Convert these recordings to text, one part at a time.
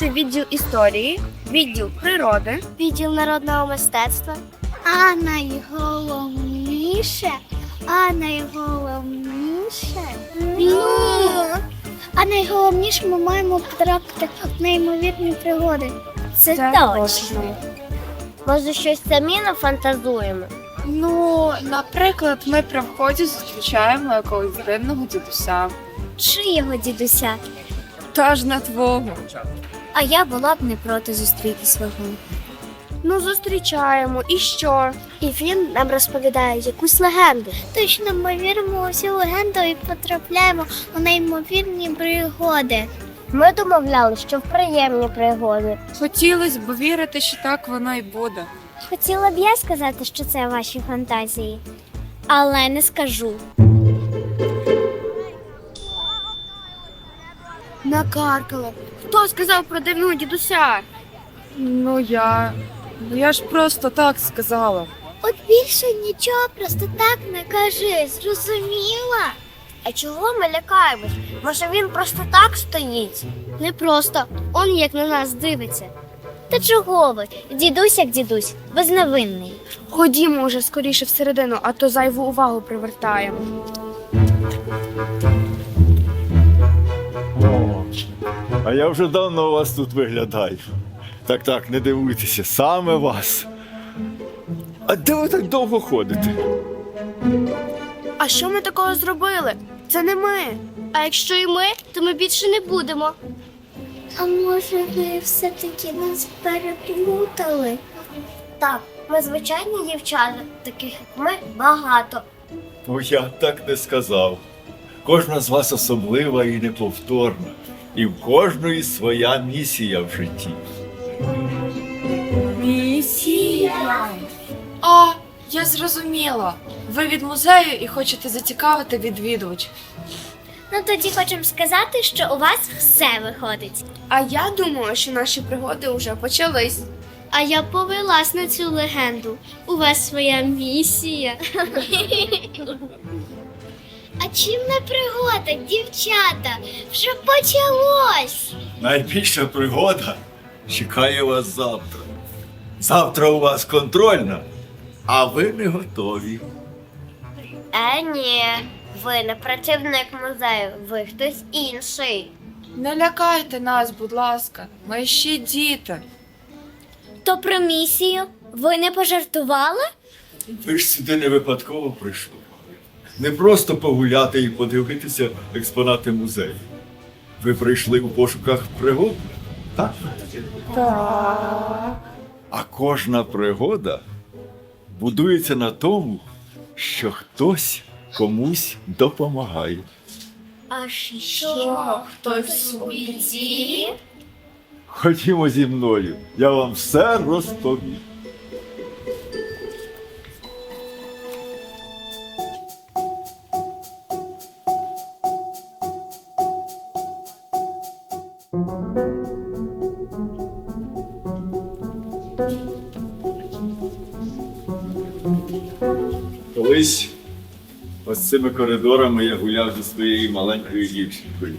відвідати відділ історії, відділ природи, відділ народного мистецтва. А найголовніше, а найголовніше. Ну, а найголовніше ми маємо потрапити в неймовірні пригоди. Це, Це точно. Може, щось самі нафантазуємо? Ну, наприклад, ми при вході зустрічаємо якогось дивного дідуся. Чиєго дідуся? Та ж на твого. А я була б не проти зустріти свого. Ну, зустрічаємо. І що? І він нам розповідає якусь легенду. Точно ми віримо у цю легенду і потрапляємо у неймовірні пригоди. Ми домовляли, що в приємні пригоди. Хотілося б вірити, що так воно і буде. Хотіла б я сказати, що це ваші фантазії, але не скажу. Накаркала. Хто сказав про дивного дідуся? Ну я. Ну я ж просто так сказала. От більше нічого просто так не кажи, зрозуміла? А чого ми лякаємось? Може він просто так стоїть? Не просто, он як на нас дивиться. Та чого ви? Дідусь як дідусь, безневинний. Ходімо уже скоріше всередину, а то зайву увагу привертаємо. А я вже давно у вас тут виглядаю. Так, так, не дивуйтеся, саме вас. А де ви так довго ходите? А що ми такого зробили? Це не ми. А якщо і ми, то ми більше не будемо. А може ви все-таки нас переплутали? Так, ми звичайні дівчата, таких як ми багато. Ну, я так не сказав. Кожна з вас особлива і неповторна. І в кожної своя місія в житті. Місія. А, я зрозуміла. Ви від музею і хочете зацікавити відвідувачів. Ну тоді хочемо сказати, що у вас все виходить. А я думаю, що наші пригоди вже почались. А я повелась на цю легенду. У вас своя місія. А чим не пригода, дівчата? Вже почалось. Найбільша пригода чекає вас завтра. Завтра у вас контрольна, а ви не готові. Е, ні. Ви не працівник музею, ви хтось інший. Не лякайте нас, будь ласка. Ми ще діти. То про місію ви не пожартували? Ви ж сюди не випадково прийшли. Не просто погуляти і подивитися експонати музею. Ви прийшли у пошуках пригод? Так? Так. А кожна пригода будується на тому, що хтось комусь допомагає. А що? Хтось у біді? Ходімо зі мною, я вам все розповім. Цими коридорами я гуляв зі своєю маленькою дівчинкою,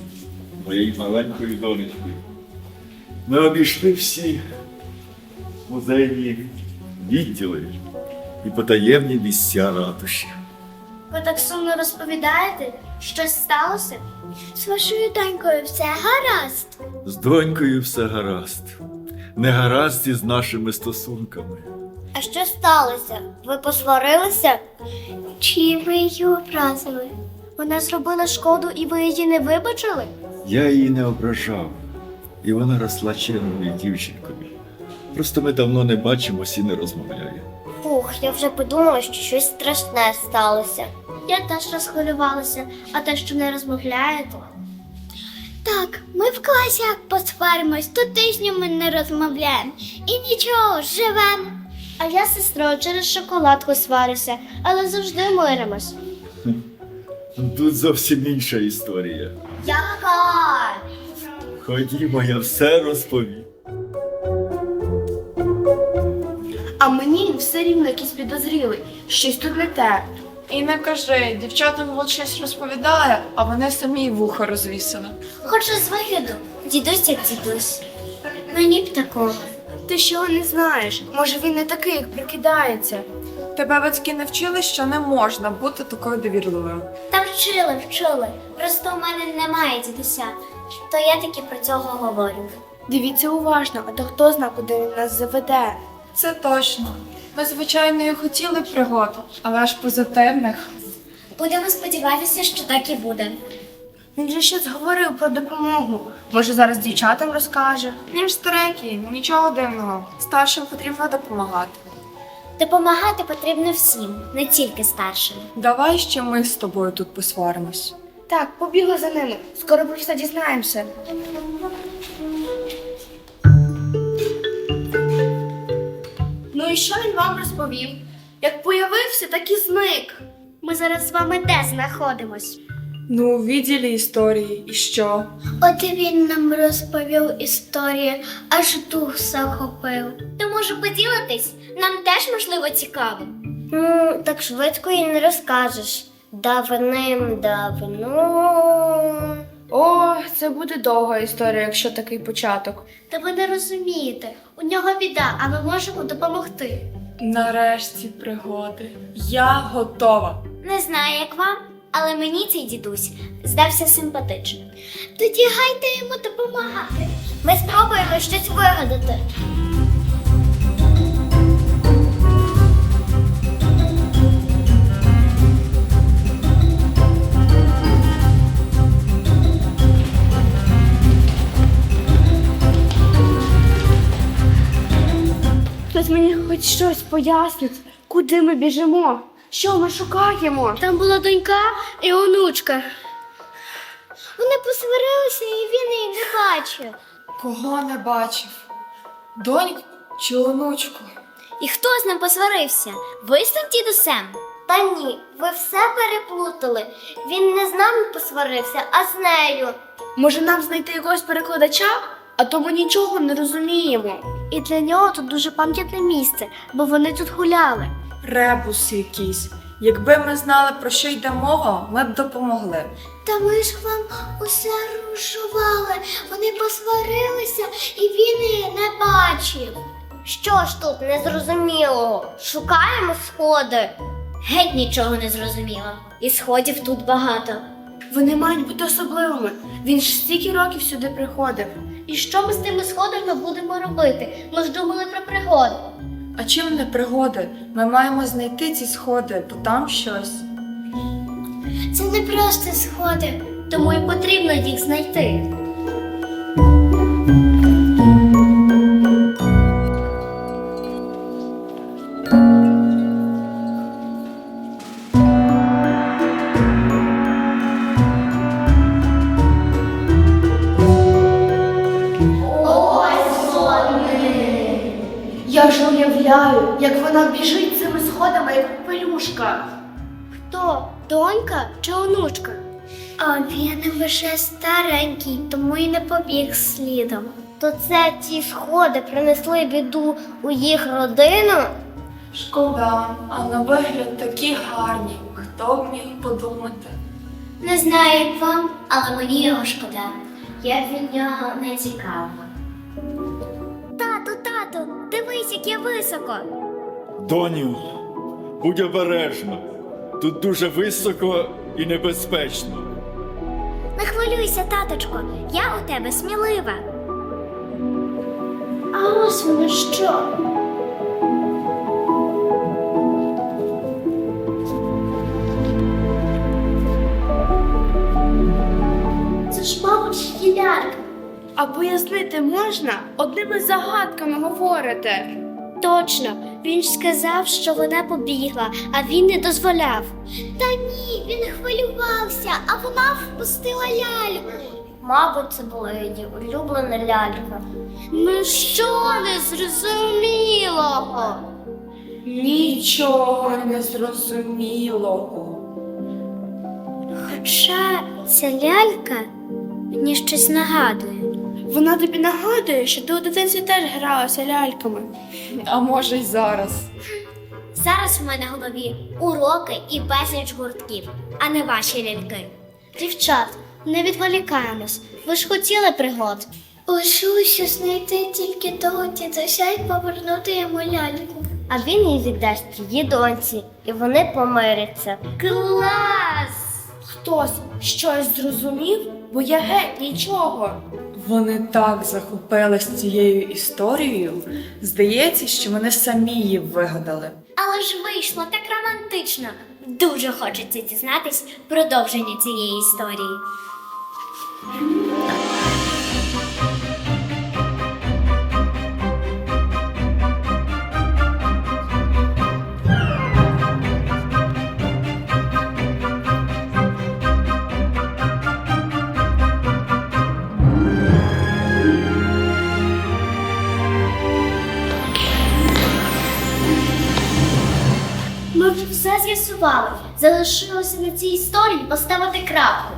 моєю маленькою донечкою. Ми обійшли всі музейні відділи і потаємні місця ратуші. Ви так сумно розповідаєте? Щось сталося? З вашою донькою все гаразд. З донькою все гаразд. Не гаразд із нашими стосунками. А що сталося? Ви посварилися? Чи ви її образили? Вона зробила шкоду і ви її не вибачили? Я її не ображав, і вона росла чемною дівчинкою. Просто ми давно не бачимося і не розмовляємо. Фух, я вже подумала, що щось страшне сталося. Я теж розхвилювалася, а те, що не розмовляєте. Так, ми в класі як посваримось, то тижнями не розмовляємо. І нічого, живемо. А я з сестрою через шоколадку сварюся, але завжди миримось. Тут зовсім інша історія. Яка? Ходімо, я все розповім. А мені все рівно якийсь підозрілий. Щось тут не те. І не кажи, дівчатам от щось розповідає, а вони самі вухо розвісили. Хочу з вигляду. Дідусь як дідусь. Мені б такого. Ти що не знаєш? Може він не такий, як прикидається. Тебе батьки не вчили, що не можна бути такою довірливою. Та вчили, вчили. Просто у мене немає дідуся. То я таки про цього говорю. Дивіться уважно, а то хто зна, куди він нас заведе. Це точно. Ми, звичайно, і хотіли пригод, але ж позитивних. Будемо сподіватися, що так і буде. Він же щось говорив про допомогу. Може, зараз дівчатам розкаже. Він ж старенький, нічого дивного. Старшим потрібно допомагати. Допомагати потрібно всім, не тільки старшим. Давай ще ми з тобою тут посваримось. Так, побігли за ними. Скоро про все дізнаємося. Ну і що він вам розповів? Як появився, так і зник. Ми зараз з вами де знаходимось? Ну, у відділі історії, і що? От і він нам розповів історію, аж дух захопив. То може поділитись? Нам теж можливо цікаво. Ну, так швидко і не розкажеш. Давним давно. О, це буде довга історія, якщо такий початок. Та ви не розумієте, у нього біда, а ми можемо допомогти. Нарешті пригоди. Я готова. Не знаю, як вам, але мені цей дідусь здався симпатичним. Тоді гайте йому допомагати. Ми спробуємо щось вигадати. Хтось мені хоч щось пояснить, куди ми біжимо, що ми шукаємо. Там була донька і онучка. Вони посварилися, і він її не бачив. Кого не бачив? Доньку чи онучку? І хто з ним посварився? Ви з тим дідусем? Та ні, ви все переплутали. Він не з нами посварився, а з нею. Може нам знайти якогось перекладача, а то ми нічого не розуміємо. І для нього тут дуже пам'ятне місце, бо вони тут гуляли. Ребус якийсь. Якби ми знали, про що йде мова, ми б допомогли. Та ми ж вам усе рушували. Вони посварилися, і він її не бачив. Що ж тут незрозумілого? Шукаємо сходи. Геть нічого не зрозуміло. І сходів тут багато. Вони мають бути особливими. Він ж стільки років сюди приходив. І що ми з тими сходами будемо робити? Ми ж думали про пригоду. А чим не пригоди? Ми маємо знайти ці сходи, бо там щось. Це не просто сходи, тому і потрібно їх знайти. Біжить цими сходами, як пелюшка. Хто? Донька чи онучка? А він лише старенький, тому й не побіг слідом. То це ті сходи принесли біду у їх родину? Шкода, а на вигляд такі гарні. Хто б міг подумати? Не знаю, як вам, але мені його шкода. Я від нього не цікава. Тату, тату, дивись, як я високо. Доню, будь обережна. Тут дуже високо і небезпечно. Не хвилюйся, таточко, я у тебе смілива. А ось воно що. Це ж, мабуть, гілярка. А пояснити можна? Одними загадками говорите. Точно, він ж сказав, що вона побігла, а він не дозволяв. Та ні, він хвилювався, а вона впустила ляльку. Мабуть, це була її улюблена лялька. Ну що незрозумілого? Нічого не зрозумілого. Хоча ця лялька мені щось нагадує. Вона тобі нагадує, що ти у дитинстві теж гралася ляльками. А може й зараз. Зараз в мене в голові уроки і безліч гуртків, а не ваші ляльки. Дівчат, не відволікаємось. Ви ж хотіли пригод. Лишилося знайти тільки того дідуся і повернути йому ляльку. А він її віддасть її доньці, і вони помиряться. Клас! Хтось щось зрозумів, бо я геть нічого. Вони так захопились цією історією. Здається, що вони самі її вигадали. Але ж вийшло так романтично. Дуже хочеться дізнатись продовження цієї історії. З'ясували. Залишилося на цій історії поставити крапку.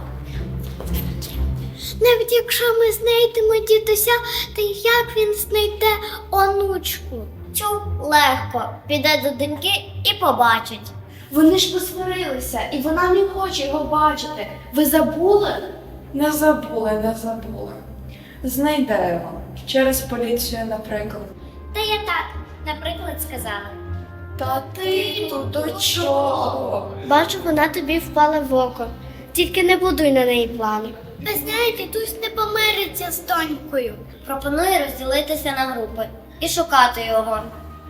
Навіть якщо ми знайдемо дідуся, то як він знайде онучку? Чу, легко. Піде до доньки і побачить. Вони ж посварилися, і вона не хоче його бачити. Ви забули? Не забули, не забули. Знайде його через поліцію, наприклад. Та я так, наприклад, сказала. Та ти тут до чого? Бачу, вона тобі впала в око. Тільки не будуй на неї плани. Ви знаєте, дідусь не помириться з донькою. Пропоную розділитися на групи і шукати його.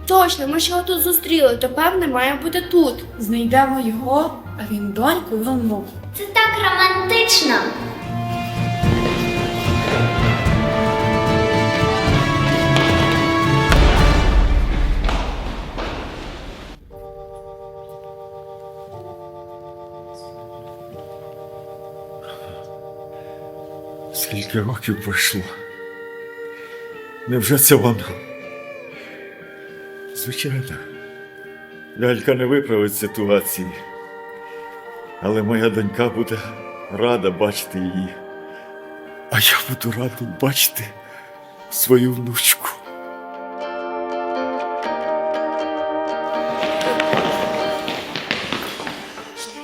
Точно, ми ж його тут зустріли, то певне має бути тут. Знайдемо його, а він доньку і внук. Це так романтично. Скільки років пройшло? Невже це воно? Звичайно, лялька не виправить ситуації, але моя донька буде рада бачити її. А я буду радий бачити свою внучку.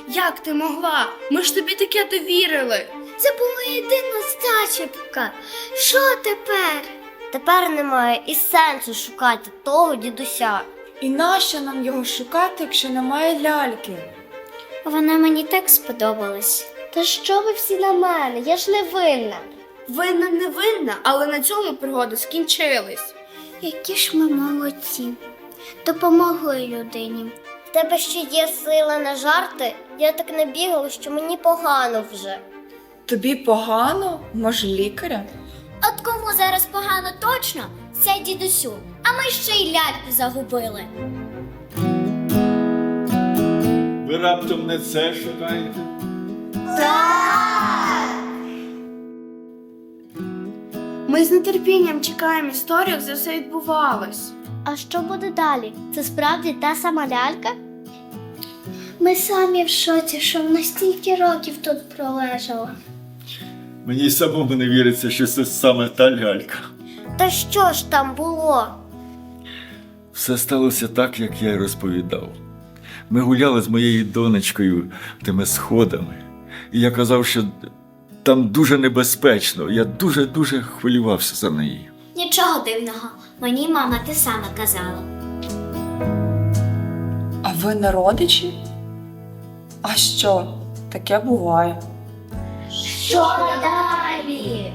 Як ти могла? Ми ж тобі таке довірили. Це була єдина зачіпка. Що тепер? Тепер немає і сенсу шукати того дідуся. І нащо нам його шукати, якщо немає ляльки? Вона мені так сподобалась. Та що ви всі на мене? Я ж не винна. Винна не винна, але на цьому пригоди скінчились. Які ж ми молодці. Допомогли людині. В тебе ще є сила на жарти? Я так не бігала, що мені погано вже. Тобі погано? Може, лікаря? От кому зараз погано точно? Це дідусю. А ми ще й ляльку загубили. Ви раптом не це шукаєте? Ми з нетерпінням чекаємо історію, як це все відбувалось. А що буде далі? Це справді та сама лялька? Ми самі в шоці, що вона стільки років тут пролежала. Мені й самому не віриться, що це саме та лялька. Та що ж там було? Все сталося так, як я й розповідав. Ми гуляли з моєю донечкою тими сходами, і я казав, що там дуже небезпечно. Я дуже-дуже хвилювався за неї. Нічого дивного. Мені мама те саме казала. А ви не родичі? А що? Таке буває. Що далі?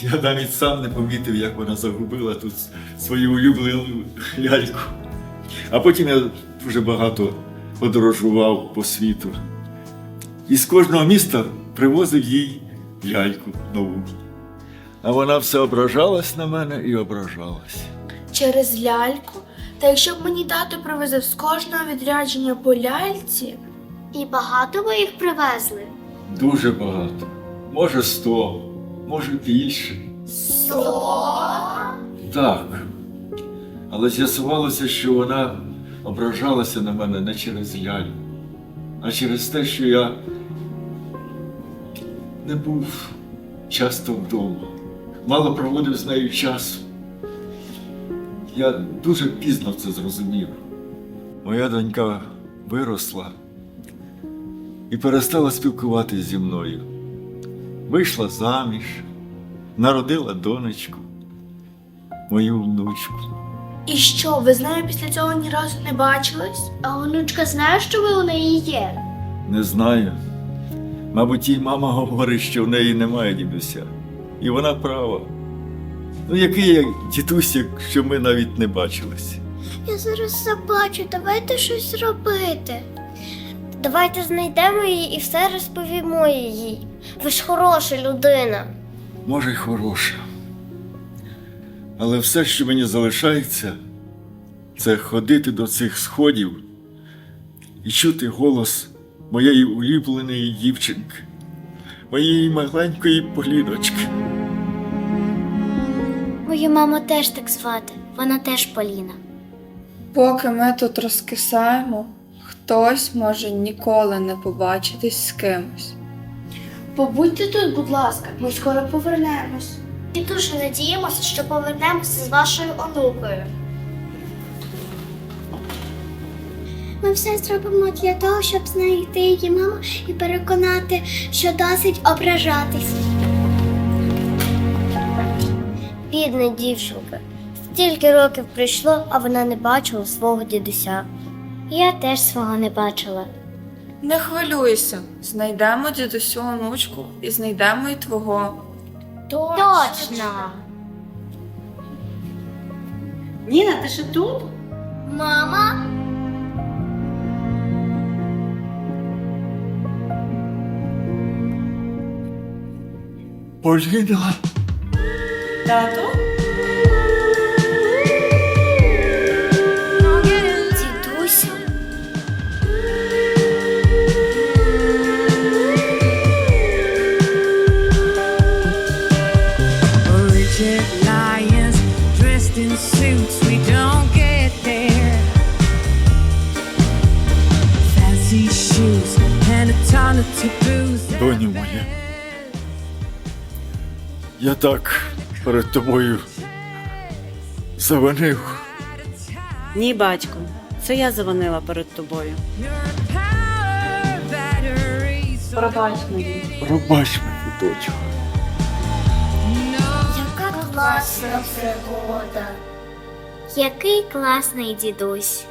Я навіть сам не помітив, як вона загубила тут свою улюблену ляльку. А потім я дуже багато подорожував по світу. І з кожного міста привозив їй ляльку нову. А вона все ображалась на мене і ображалась. Через ляльку. Та якщо б мені тато привезив з кожного відрядження по ляльці, І багато ви їх привезли? Дуже багато. Може, сто, може більше. Сто? Так. Але з'ясувалося, що вона ображалася на мене не через ляльку, а через те, що я не був часто вдома, мало проводив з нею часу. Я дуже пізно це зрозумів. Моя донька виросла і перестала спілкуватися зі мною. Вийшла заміж, народила донечку, мою внучку. І що, ви з нею після цього ні разу не бачились? А онучка знає, що ви у неї є? Не знаю. Мабуть, їй мама говорить, що в неї немає дідуся. І вона права. Ну, який я дідусь, якщо ми навіть не бачились. Я зараз заплачу, давайте щось робити. Давайте знайдемо її і все розповімо їй. Ви ж хороша людина. Може, й хороша. Але все, що мені залишається, це ходити до цих сходів і чути голос моєї улюбленої дівчинки, моєї маленької поліночки. Мою маму теж так звати. Вона теж Поліна. Поки ми тут розкисаємо, хтось може ніколи не побачитись з кимось. Побудьте тут, будь ласка, ми скоро повернемось. І дуже надіємося, що повернемося з вашою онукою. Ми все зробимо для того, щоб знайти її маму і переконати, що досить ображатись. Бідна дівчинка. Стільки років пройшло, а вона не бачила свого дідуся. Я теж свого не бачила. Не хвилюйся, знайдемо дідусю онучку і знайдемо і твого. Точно! Ніна, ти ще тут? Мама? Поліна! Тату? Доню моя. Я так перед тобою завинив. Ні, батько. Це я завинила перед тобою. Пробач мені. Пробач мені, дочку. Яка класна пригода. Який класний дідусь.